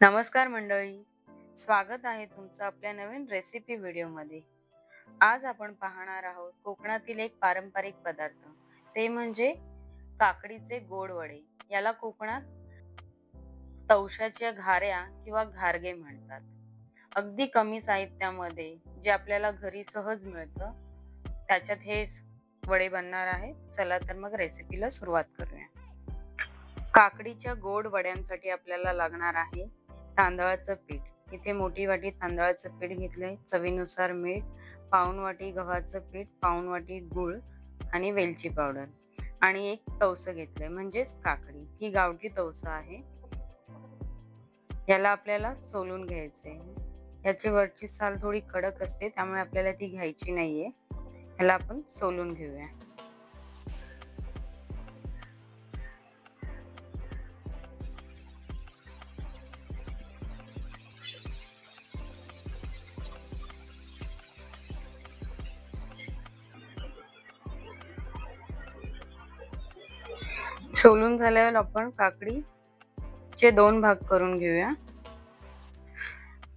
नमस्कार मंडळी. स्वागत आहे तुमचं आपल्या नवीन रेसिपी व्हिडिओमध्ये आज आपण पाहणार आहोत कोकणातील एक पारंपरिक पदार्थ. ते म्हणजे काकडीचे गोड वडे. याला कोकणात तवशाच्या घाऱ्या किंवा घारगे म्हणतात. अगदी कमी साहित्यामध्ये जे आपल्याला घरी सहज मिळतं त्याच्यात हे वडे बनणार आहे. चला तर मग रेसिपीला सुरुवात करूया. काकडीच्या गोड वड्यांसाठी आपल्याला लागणार आहे तांदळाचं पीठ. इथे मोठी वाटी तांदळाचं पीठ घेतलंय. चवीनुसार मीठ पाऊन वाटी गव्हाचं पीठ पाऊन वाटी गूळ आणि वेलची पावडर. आणि एक तवस घेतलंय म्हणजेच काकडी. ही गावठी तवस आहे. याला आपल्याला सोलून घ्यायचंय. याची वरची साल थोडी कडक असते त्यामुळे आपल्याला ती घ्यायची नाहीये. याला आपण सोलून घेऊया. सोलून झाल्यावर आपण काकडी चे दोन भाग करून घेऊया.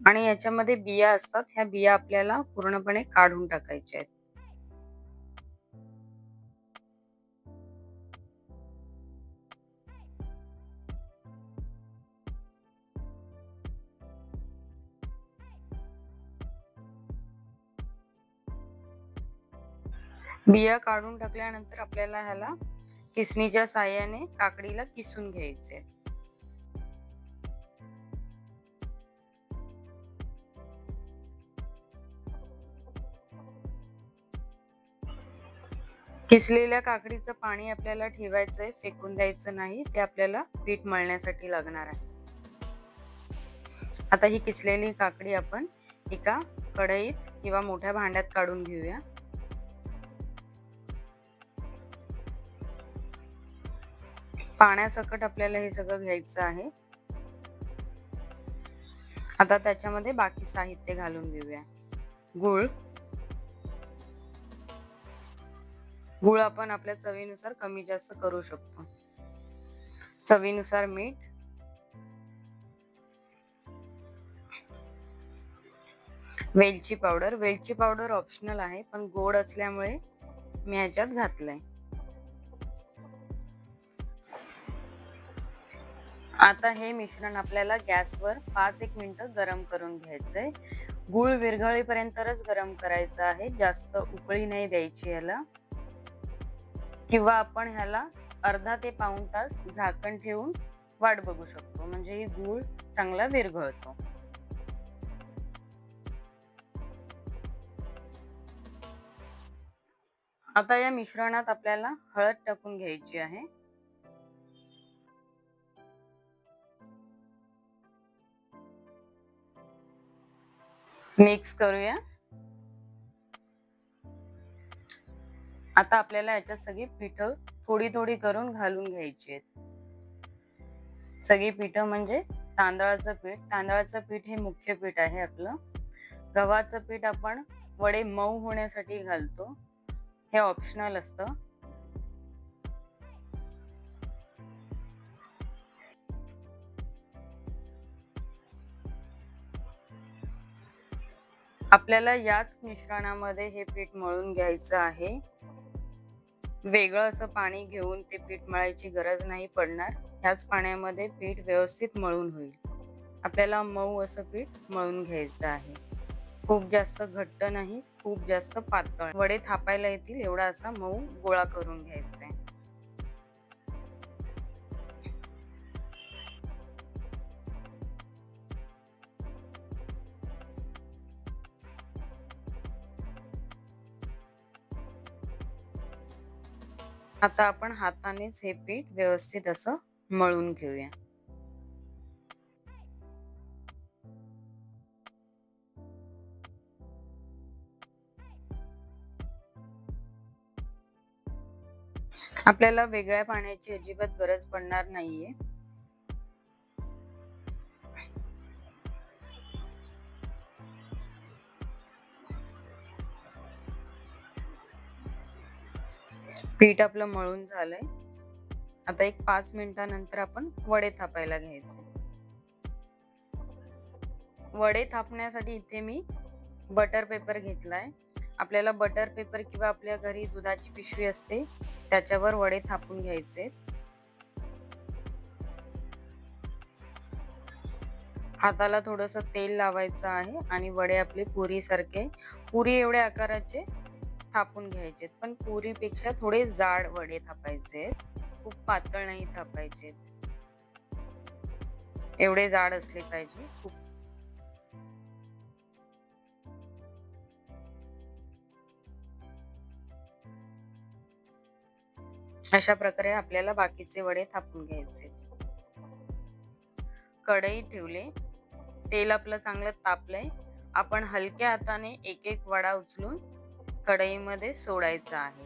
आणि याच्यामध्ये बिया असतात ह्या बिया आपल्याला पूर्णपणे काढून टाकायच्या आहेत. बिया काढून टाकल्यानंतर आपल्याला ह्याला किसणीच्या साह्याने काकडीला किसून घ्यायचे. किसलेल्या काकडीचं पाणी आपल्याला ठेवायचंय फेकून द्यायचं नाही ते आपल्याला पीठ मळण्यासाठी लागणार आहे. आता ही किसलेली काकडी आपण एका कढईत किंवा मोठ्या भांड्यात काढून घेऊया. पाण्यासकट आपल्याला हे सगळं घ्यायचं आहे. आता त्याच्यामध्ये बाकी साहित्य घालून घेऊया. गुळ. गुळ आपण आपल्या चवीनुसार कमी जास्त करू शकतो. चवीनुसार मीठ. वेलची पावडर. वेलची पावडर ऑप्शनल आहे पण गोड असल्यामुळे मी ह्याच्यात घातलंय. आता हे मिश्रण आपल्याला गॅसवर पाच एक मिनिटं गरम करून घ्यायचंय. गुळ विरघळीपर्यंतच गरम करायचं आहे. जास्त उकळी नाही द्यायची ह्याला. किंवा आपण ह्याला अर्धा ते पाऊन तास झाकण ठेवून वाट बघू शकतो. म्हणजे ही गूळ चांगला विरघळतो. आता या मिश्रणात आपल्याला हळद टाकून घ्यायची आहे. मिक्स करूया. आता आपल्याला याच्यात सगळी पीठ थोडी थोडी करून घालून घ्यायची आहेत. सगळी पीठ म्हणजे तांदळाचं पीठ. तांदळाचं पीठ हे मुख्य पीठ आहे आपलं. गव्हाचं पीठ आपण वडे मऊ होण्यासाठी घालतो. हे ऑप्शनल असतं. आपल्याला याच मिश्रणामध्ये हे पीठ मळून घ्यायचं आहे. वेगळं असं पाणी घेऊन ते पीठ मळायची गरज नाही पडणार. ह्याच पाण्यामध्ये पीठ व्यवस्थित मळून होईल. आपल्याला मऊ असं पीठ मळून घ्यायचं आहे. खूप जास्त घट्ट नाही खूप जास्त पातळ. वडे थापायला येतील एवढा असा मऊ गोळा करून घ्यायचा आहे. आता आपण हातानेच हे पीठ व्यवस्थित असं मळून घेऊया. आपल्याला वेगळ्या पाण्याची अजिबात गरज पडणार नाहीये. पीठ आपलं मळून झालंय. आता एक पाच मिनिटानंतर आपण वडे थापायला घ्यायचे. वडे थापण्यासाठी इथे मी बटर पेपर घेतलाय. आपल्याला बटर पेपर किंवा आपल्या घरी दुधाची पिशवी असते त्याच्यावर वडे थापून घ्यायचे. हाताला थोडस तेल लावायचं आहे आणि वडे आपले पुरी सारखे पुरी एवढ्या आकाराचे थापून घ्यायचे पण पुरीपेक्षा थोडे जाड वडे थापायचे खूप पातळ नाही थापायचे एवढे जाड असले पाहिजे. खूप. अशा प्रकारे आपल्याला बाकीचे वडे थापून घ्यायचे. कढई ठेवले. तेल आपलं चांगलं तापलंय. आपण हलक्या हाताने एक एक वडा उचलून कढईमध्ये सोडायचं आहे.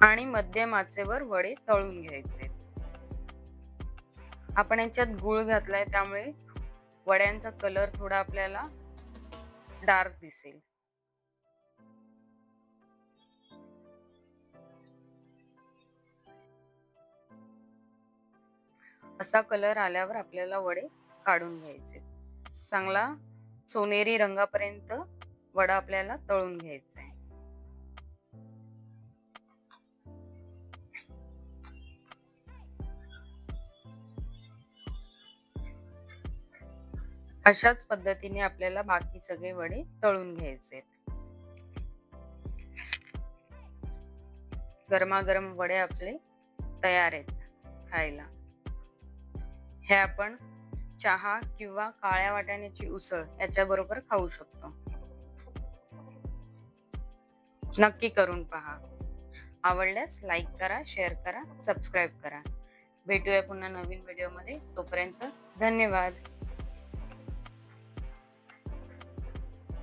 आणि मध्यम आचेवर वडे तळून घ्यायचे. आपण याच्यात गुळ घातलाय त्यामुळे वड्यांचा कलर थोडा आपल्याला डार्क दिसेल. असा कलर आल्यावर आपल्याला वडे काढून घ्यायचे. चांगला सोनेरी रंगापर्यंत वडा आपल्याला तळून घ्यायचा आहे. अशाच पद्धतीने आपल्याला बाकी सगळे वडे तळून घ्यायचे गरमागरम वडे आपले तयार आहेत खायला. हे आपण चहा किंवा काळ्या वाटाण्याची उसळ याच्या बरोबर खाऊ शकतो. नक्की करून पहा. आवडल्यास लाईक करा शेअर करा सबस्क्राईब करा. भेटूया पुन्हा नवीन व्हिडिओमध्ये तोपर्यंत धन्यवाद.